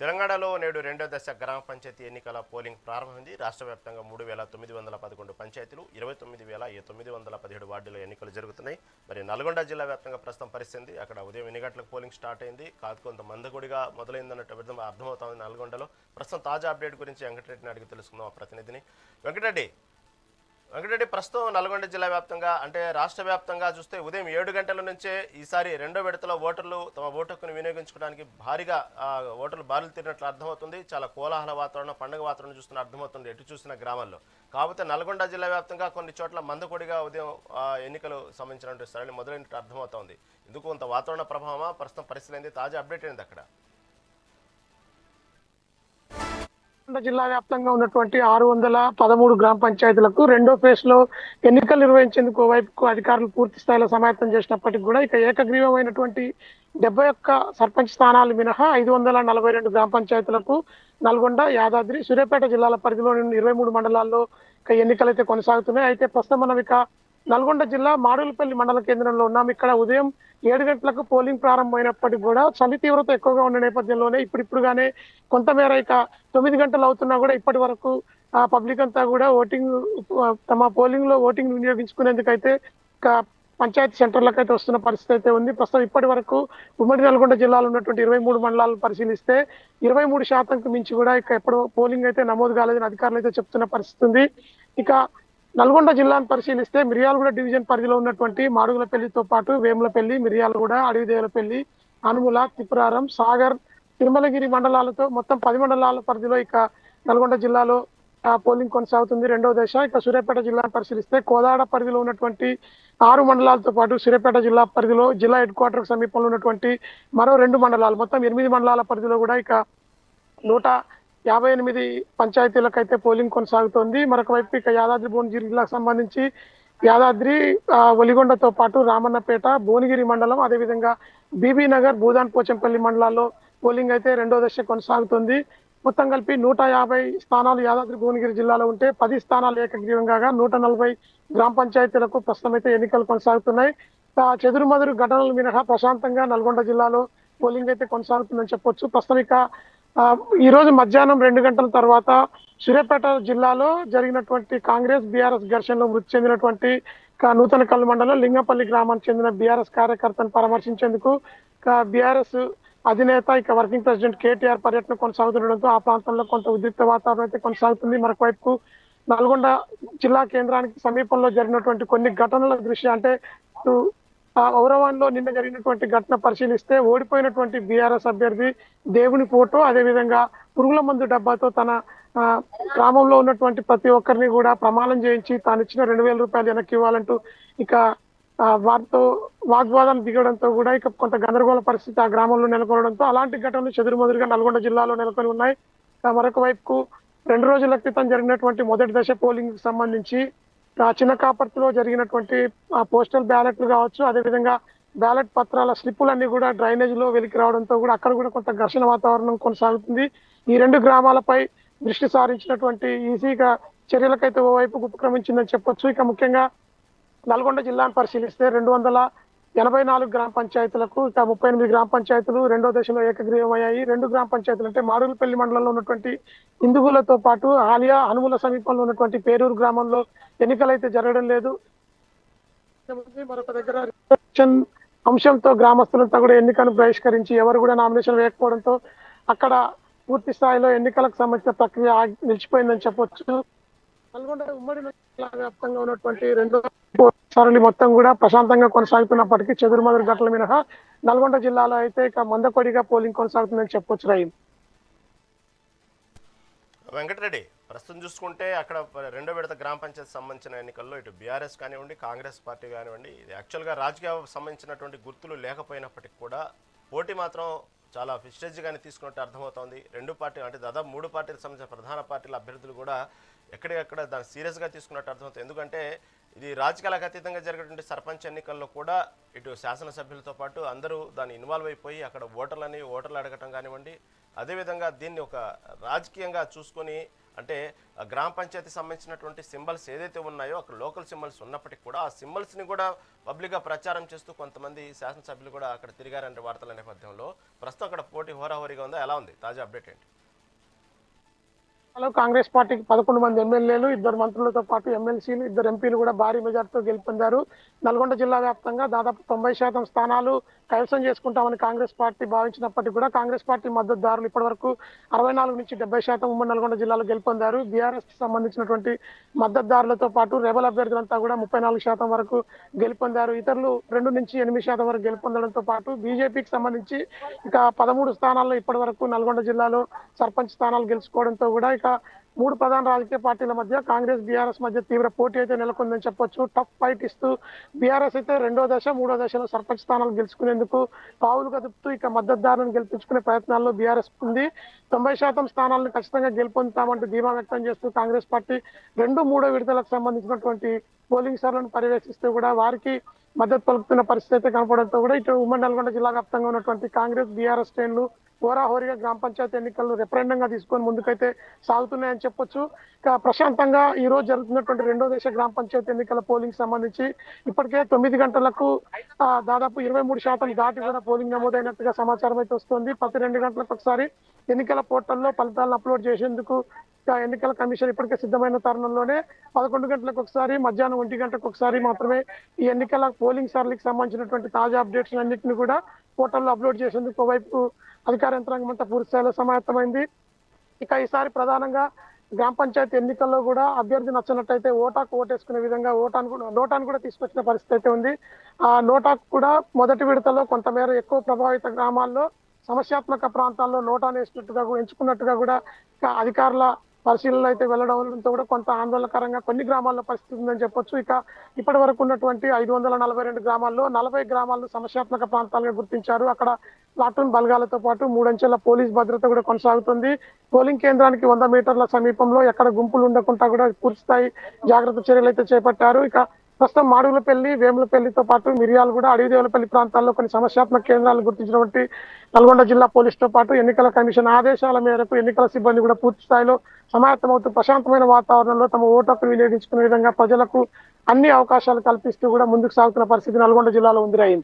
తెలంగాణలో నేడు రెండో దశ గ్రామ పంచాయతీ ఎన్నికల పోలింగ్ ప్రారంభమైంది. రాష్ట్ర వ్యాప్తంగా మూడు వేల తొమ్మిది వందల పదకొండు పంచాయతీలు ఇరవై తొమ్మిది వేల తొమ్మిది వందల పదిహేడు వార్డుల ఎన్నికలు జరుగుతున్నాయి. మరి నల్గొండ జిల్లా వ్యాప్తంగా ప్రస్తుతం పరిస్థితి అక్కడ ఉదయం ఎన్ని గంటలకు పోలింగ్ స్టార్ట్ అయింది? కాదు కొంత మందకొడిగా మొదలైందన్నట్టు అర్థం అర్థమవుతోంది నల్గొండలో. ప్రస్తుతం తాజా అప్డేట్ గురించి వెంకటరెడ్డిని అడిగి తెలుసుకుందాం ప్రతినిధిని. వెంకటరెడ్డి వెంకటరెడ్డి ప్రస్తుతం నల్గొండ జిల్లా వ్యాప్తంగా అంటే రాష్ట్ర వ్యాప్తంగా చూస్తే ఉదయం ఏడు గంటల నుంచే ఈసారి రెండో విడతలో ఓటర్లు తమ ఓటు హక్కును వినియోగించుకోవడానికి భారీగా ఓటర్లు బారులు తీరినట్లు అర్థమవుతుంది. చాలా కోలాహల వాతావరణం పండుగ వాతావరణం చూస్తున్న అర్థమవుతుంది ఎటు చూసిన గ్రామాల్లో. కాకపోతే నల్గొండ జిల్లా వ్యాప్తంగా కొన్ని చోట్ల మందకొడిగా ఉదయం ఎన్నికలు సంబంధించినటువంటి సరళి మొదలైనట్టు అర్థమవుతోంది. ఇందుకు కొంత వాతావరణ ప్రభావమా? ప్రస్తుతం పరిస్థితి తాజా అప్డేట్ అయింది అక్కడ? నల్గొండ జిల్లా వ్యాప్తంగా ఉన్నటువంటి ఆరు వందల పదమూడు గ్రామ పంచాయతీలకు రెండో ఫేజ్లో ఎన్నికలు నిర్వహించేందుకు వైపుకు అధికారులు పూర్తి స్థాయిలో సమాయత్తం చేసినప్పటికీ కూడా ఇక ఏకగ్రీవమైనటువంటి డెబ్బై ఒక్క సర్పంచ్ స్థానాలు మినహా ఐదు వందల నలభై రెండు గ్రామ పంచాయతీలకు నల్గొండ యాదాద్రి సూర్యాపేట జిల్లాల పరిధిలోని ఇరవై మూడు మండలాల్లో ఇక ఎన్నికలు అయితే కొనసాగుతున్నాయి అయితే ప్రస్తుతం మనం ఇక నల్గొండ జిల్లా మాడుగులపల్లి మండల కేంద్రంలో ఉన్నాం. ఇక్కడ ఉదయం ఏడు గంటలకు పోలింగ్ ప్రారంభమైనప్పటికీ కూడా చలి తీవ్రత ఎక్కువగా ఉన్న నేపథ్యంలోనే ఇప్పుడిప్పుడుగానే కొంతమేర ఇక తొమ్మిది గంటలు అవుతున్నా కూడా ఇప్పటి వరకు ఆ పబ్లిక్ అంతా కూడా ఓటింగ్ తమ పోలింగ్లో ఓటింగ్ వినియోగించుకునేందుకైతే పంచాయతీ సెంటర్లకు అయితే వస్తున్న పరిస్థితి అయితే ఉంది. ప్రస్తుతం ఇప్పటి వరకు ఉమ్మడి నల్గొండ జిల్లాలో ఉన్నటువంటి ఇరవై మూడు మండలాలను పరిశీలిస్తే ఇరవై మూడు శాతంకు మించి కూడా ఇక ఎప్పుడు పోలింగ్ అయితే నమోదు కాలేదని అధికారులు అయితే చెప్తున్న పరిస్థితి ఉంది. ఇక నల్గొండ జిల్లాను పరిశీలిస్తే మిర్యాలగూడ డివిజన్ పరిధిలో ఉన్నటువంటి మాడుగులపల్లితో పాటు వేములపల్లి మిర్యాలగూడ అడవిదేవులపల్లి అనుముల తిపురారం సాగర్ తిరుమలగిరి మండలాలతో మొత్తం పది మండలాల పరిధిలో ఇక నల్గొండ జిల్లాలో పోలింగ్ కొనసాగుతుంది. రెండవ దశ ఇక సూర్యాపేట జిల్లాను పరిశీలిస్తే కోదాడ పరిధిలో ఉన్నటువంటి ఆరు మండలాలతో పాటు సూర్యాపేట జిల్లా పరిధిలో జిల్లా హెడ్ క్వార్టర్ సమీపంలో ఉన్నటువంటి మరో రెండు మండలాలు మొత్తం ఎనిమిది మండలాల పరిధిలో కూడా ఇక నూట యాభై ఎనిమిది పంచాయతీలకు అయితే పోలింగ్ కొనసాగుతోంది. మరొక వైపు ఇక యాదాద్రి భువనగిరి జిల్లాకు సంబంధించి యాదాద్రి ఒలిగొండతో పాటు రామన్నపేట భువనగిరి మండలం అదేవిధంగా బీబీ నగర్ భూదాన్ పోచంపల్లి మండలాల్లో పోలింగ్ అయితే రెండో దశ కొనసాగుతుంది. మొత్తం కలిపి నూట యాభై స్థానాలు యాదాద్రి భువనగిరి జిల్లాలో ఉంటే పది స్థానాలు ఏకగ్రీవంగా నూట నలభై గ్రామ పంచాయతీలకు ప్రస్తుతం అయితే ఎన్నికలు కొనసాగుతున్నాయి. చెదురుమదురు ఘటనలు మినహా ప్రశాంతంగా నల్గొండ జిల్లాలో పోలింగ్ అయితే కొనసాగుతుందని చెప్పొచ్చు. ప్రస్తుతం ఇక ఈరోజు ఈ రోజు మధ్యాహ్నం రెండు గంటల తర్వాత సూర్యాపేట జిల్లాలో జరిగినటువంటి కాంగ్రెస్ బీఆర్ఎస్ ఘర్షణలో మృతి చెందినటువంటి నూతన కల్లు మండలం లింగపల్లి గ్రామానికి చెందిన బీఆర్ఎస్ కార్యకర్తను పరామర్శించేందుకు బీఆర్ఎస్ అధినేత ఇక వర్కింగ్ ప్రెసిడెంట్ కేటీఆర్ పర్యటన కొనసాగుతుండడంతో ఆ ప్రాంతంలో కొంత ఉద్రిక్త వాతావరణం అయితే కొనసాగుతుంది. మరొక వైపు నల్గొండ జిల్లా కేంద్రానికి సమీపంలో జరిగినటువంటి కొన్ని ఘటనల దృష్ట్యా అంటే ఆ ఔరవాన్లో నిన్న జరిగినటువంటి ఘటన పరిశీలిస్తే ఓడిపోయినటువంటి బీఆర్ఎస్ అభ్యర్థి దేవుని ఫోటో అదేవిధంగా పురుగుల మందు డబ్బాతో తన ఆ, గ్రామంలో ఉన్నటువంటి ప్రతి ఒక్కరిని కూడా ప్రమాణం చేయించి తాను ఇచ్చిన రెండు వేల రూపాయలు వెనక్కి ఇవ్వాలంటూ ఇక వారితో వాగ్వాదం దిగడంతో కూడా ఇక కొంత గందరగోళ పరిస్థితి ఆ గ్రామంలో నెలకొనడంతో అలాంటి ఘటనలు చెదురుమదురుగా నల్గొండ జిల్లాలో నెలకొని ఉన్నాయి మరొక వైపుకు రెండు రోజుల క్రితం జరిగినటువంటి మొదటి దశ పోలింగ్కి సంబంధించి చిన్న కాపర్తిలో జరిగినటువంటి ఆ పోస్టల్ బ్యాలెట్లు కావచ్చు అదేవిధంగా బ్యాలెట్ పత్రాల స్లిప్పులన్నీ కూడా డ్రైనేజ్లో వెలికి రావడంతో కూడా అక్కడ కూడా కొంత ఘర్షణ వాతావరణం కొనసాగుతుంది. ఈ రెండు గ్రామాలపై దృష్టి సారించినటువంటి ఈసీగా చర్యలకైతే ఓవైపు ఉపక్రమించిందని చెప్పొచ్చు. ఇక ముఖ్యంగా నల్గొండ జిల్లాను పరిశీలిస్తే రెండు వందల ఎనభై నాలుగు గ్రామ పంచాయతీలకు ఇక ముప్పై ఎనిమిది గ్రామ పంచాయతీలు రెండో దశలో ఏకగ్రీవమయ్యాయి. రెండు గ్రామ పంచాయతీలు అంటే మాడుగులపల్లి మండలంలో ఉన్నటువంటి ఇందుగులతో పాటు ఆలియా హనుముల సమీపంలో ఉన్నటువంటి పేరూరు గ్రామంలో ఎన్నికలు అయితే జరగడం లేదు. మరొక దగ్గర రిజర్వేషన్ అంశంతో గ్రామస్తులంతా కూడా ఎన్నికను బహిష్కరించి ఎవరు కూడా నామినేషన్ వేయకపోవడంతో అక్కడ పూర్తి స్థాయిలో ఎన్నికలకు సంబంధించిన ప్రక్రియ నిలిచిపోయిందని చెప్పొచ్చు. నల్గొండ ఉమ్మడి వ్యాప్తంగా ఉన్నటువంటి రెండో సరళి మొత్తం కూడా ప్రశాంతంగా కొనసాగుతున్నప్పటికీ చెదురుమదురు ఘటనల మినహా నల్గొండ జిల్లాలో అయితే ఇక మందకొడిగా పోలింగ్ కొనసాగుతుందని చెప్పొచ్చు రహీం. వెంకటరెడ్డి ప్రస్తుతం చూసుకుంటే అక్కడ రెండో విడత గ్రామ పంచాయతీ సంబంధించిన ఎన్నికల్లో ఇటు బీఆర్ఎస్ కానివ్వండి కాంగ్రెస్ పార్టీ కానివ్వండి ఇది యాక్చువల్గా రాజకీయ సంబంధించినటువంటి గుర్తులు లేకపోయినప్పటికీ కూడా పోటీ మాత్రం చాలా ఫిస్టేజ్గానే తీసుకున్నట్టు అర్థమవుతోంది. రెండు పార్టీలు అంటే దాదాపు మూడు పార్టీలకు సంబంధించిన ప్రధాన పార్టీల అభ్యర్థులు కూడా ఎక్కడికక్కడ దాన్ని సీరియస్గా తీసుకున్నట్టు అర్థమవుతుంది. ఎందుకంటే ఇది రాజకీయాలకు అతీతంగా జరిగేటువంటి సర్పంచ్ ఎన్నికల్లో కూడా ఇటు శాసనసభ్యులతో పాటు అందరూ దాన్ని ఇన్వాల్వ్ అయిపోయి అక్కడ ఓటర్లని ఓటర్లు అడగటం కానివ్వండి అదేవిధంగా దీన్ని ఒక రాజకీయంగా చూసుకొని అంటే గ్రామ పంచాయతీ సంబంధించినటువంటి సింబల్స్ ఏదైతే ఉన్నాయో అక్కడ లోకల్ సింబల్స్ ఉన్నప్పటికీ కూడా ఆ సింబల్స్ని కూడా పబ్లిక్గా ప్రచారం చేస్తూ కొంతమంది శాసనసభ్యులు కూడా అక్కడ తిరిగారంటే వార్తల నేపథ్యంలో ప్రస్తుతం అక్కడ పోటీ హోరాహోరీగా ఉందా? ఎలా ఉంది? తాజా అప్డేట్ ఏంటి? హలో కాంగ్రెస్ పార్టీకి పదకొండు మంది ఎమ్మెల్యేలు ఇద్దరు మంత్రులతో పాటు ఎమ్మెల్సీలు ఇద్దరు ఎంపీలు కూడా భారీ మెజార్టీతో గెలుపొందారు. నల్గొండ జిల్లా వ్యాప్తంగా దాదాపు తొంభై శాతం స్థానాలు కైవసం చేసుకుంటామని కాంగ్రెస్ పార్టీ భావించినప్పటికీ కూడా కాంగ్రెస్ పార్టీ మద్దతుదారులు ఇప్పటివరకు అరవై నాలుగు నుంచి డెబ్బై శాతం ఉమ్మడి నల్గొండ జిల్లాలో గెలుపొందారు. బీఆర్ఎస్కి సంబంధించినటువంటి మద్దతుదారులతో పాటు రెబల్ అభ్యర్థులంతా కూడా ముప్పై నాలుగు శాతం వరకు గెలుపొందారు. ఇతరులు రెండు నుంచి ఎనిమిది శాతం వరకు గెలుపొందడంతో పాటు బీజేపీకి సంబంధించి ఇక పదమూడు స్థానాల్లో ఇప్పటి వరకు నల్గొండ జిల్లాలో సర్పంచ్ స్థానాలు గెలుచుకోవడంతో కూడా ఇక మూడు ప్రధాన రాజకీయ పార్టీల మధ్య కాంగ్రెస్ బీఆర్ఎస్ మధ్య తీవ్ర పోటీ అయితే నెలకొందని చెప్పొచ్చు. టఫ్ ఫైట్ ఇస్తూ బీఆర్ఎస్ అయితే రెండో దశ మూడో దశలో సర్పంచ్ స్థానాలు గెలుచుకునేందుకు పావులు కదుపుతూ ఇక మద్దతుదారులను గెలిపించుకునే ప్రయత్నాల్లో బీఆర్ఎస్ ఉంది. తొంభై శాతం స్థానాలను ఖచ్చితంగా గెలుపొందుతామంటూ ధీమా వ్యక్తం చేస్తూ కాంగ్రెస్ పార్టీ రెండు మూడో విడతలకు సంబంధించినటువంటి పోలింగ్ సార్లను పర్యవేక్షిస్తూ కూడా వారికి మద్దతు పలుకుతున్న పరిస్థితి అయితే కనపడంతో కూడా ఇటు ఉమ్మడి నల్గొండ జిల్లా వ్యాప్తంగా ఉన్నటువంటి కాంగ్రెస్ బీఆర్ఎస్ శ్రేణులు హోరాహోరీగా గ్రామ పంచాయతీ ఎన్నికలను రిఫరెండంగా తీసుకొని ముందుకైతే సాగుతున్నాయని చెప్పొచ్చు. ప్రశాంతంగా ఈ రోజు జరుగుతున్నటువంటి రెండో దేశ గ్రామ పంచాయతీ ఎన్నికల పోలింగ్ సంబంధించి ఇప్పటికే తొమ్మిది గంటలకు దాదాపు ఇరవై మూడు శాతం దాటి కూడా పోలింగ్ నమోదైనట్టుగా సమాచారం అయితే వస్తుంది. ప్రతి రెండు గంటలకు ఒకసారి ఎన్నికల పోర్టల్లో ఫలితాలను అప్లోడ్ చేసేందుకు ఎన్నికల కమిషన్ ఇప్పటికే సిద్ధమైన తరుణంలోనే పదకొండు గంటలకు ఒకసారి మధ్యాహ్నం ఒంటి గంటకు ఒకసారి మాత్రమే ఈ ఎన్నికల పోలింగ్ సర్లకు సంబంధించినటువంటి తాజా అప్డేట్స్ అన్నింటిని కూడా పోర్టల్లో అప్లోడ్ చేసేందుకు ఒకవైపు అధికార యంత్రాంగం అంతా పూర్తి స్థాయిలో సమాయత్తమైంది. ఇక ఈసారి ప్రధానంగా గ్రామ పంచాయతీ ఎన్నికల్లో కూడా అభ్యర్థి నచ్చినట్టయితే ఓటాకు ఓటేసుకునే విధంగా ఓటాను కూడా నోటాను కూడా తీసుకొచ్చిన పరిస్థితి అయితే ఉంది. ఆ నోటాకు కూడా మొదటి విడతలో కొంతమేర ఎక్కువ ప్రభావిత గ్రామాల్లో సమస్యాత్మక ప్రాంతాల్లో నోటాను వేసినట్టుగా కూడా ఎంచుకున్నట్టుగా కూడా అధికారుల పరిశీలనలు అయితే వెళ్ళడంతో కూడా కొంత ఆందోళనకరంగా కొన్ని గ్రామాల్లో పరిస్థితి ఉందని చెప్పొచ్చు. ఇక ఇప్పటి వరకు ఉన్నటువంటి ఐదు వందల నలభై రెండు గ్రామాల్లో నలభై గ్రామాలను సమస్యాత్మక ప్రాంతాలుగా గుర్తించారు. అక్కడ ప్లాటూన్ బలగాలతో పాటు మూడంచెల పోలీస్ భద్రత కూడా కొనసాగుతుంది. పోలింగ్ కేంద్రానికి వంద మీటర్ల సమీపంలో ఎక్కడ గుంపులు ఉండకుండా కూడా పూర్తి స్థాయి జాగ్రత్త చర్యలు అయితే చేపట్టారు. ఇక ప్రస్తుతం మాడుగులపల్లి వేములపల్లితో పాటు మిరియాలు కూడా అడవిదేవులపల్లి ప్రాంతాల్లో కొన్ని సమస్యాత్మక కేంద్రాలు గుర్తించినటువంటి నల్గొండ జిల్లా పోలీసుతో పాటు ఎన్నికల కమిషన్ ఆదేశాల మేరకు ఎన్నికల సిబ్బంది కూడా పూర్తి స్థాయిలో సమాయత్తమవుతూ ప్రశాంతమైన వాతావరణంలో తమ ఓటు హక్కును వినియోగించుకునే విధంగా ప్రజలకు అన్ని అవకాశాలు కల్పిస్తూ కూడా ముందుకు సాగుతున్న పరిస్థితి నల్గొండ జిల్లాలో ఉందిరాయింది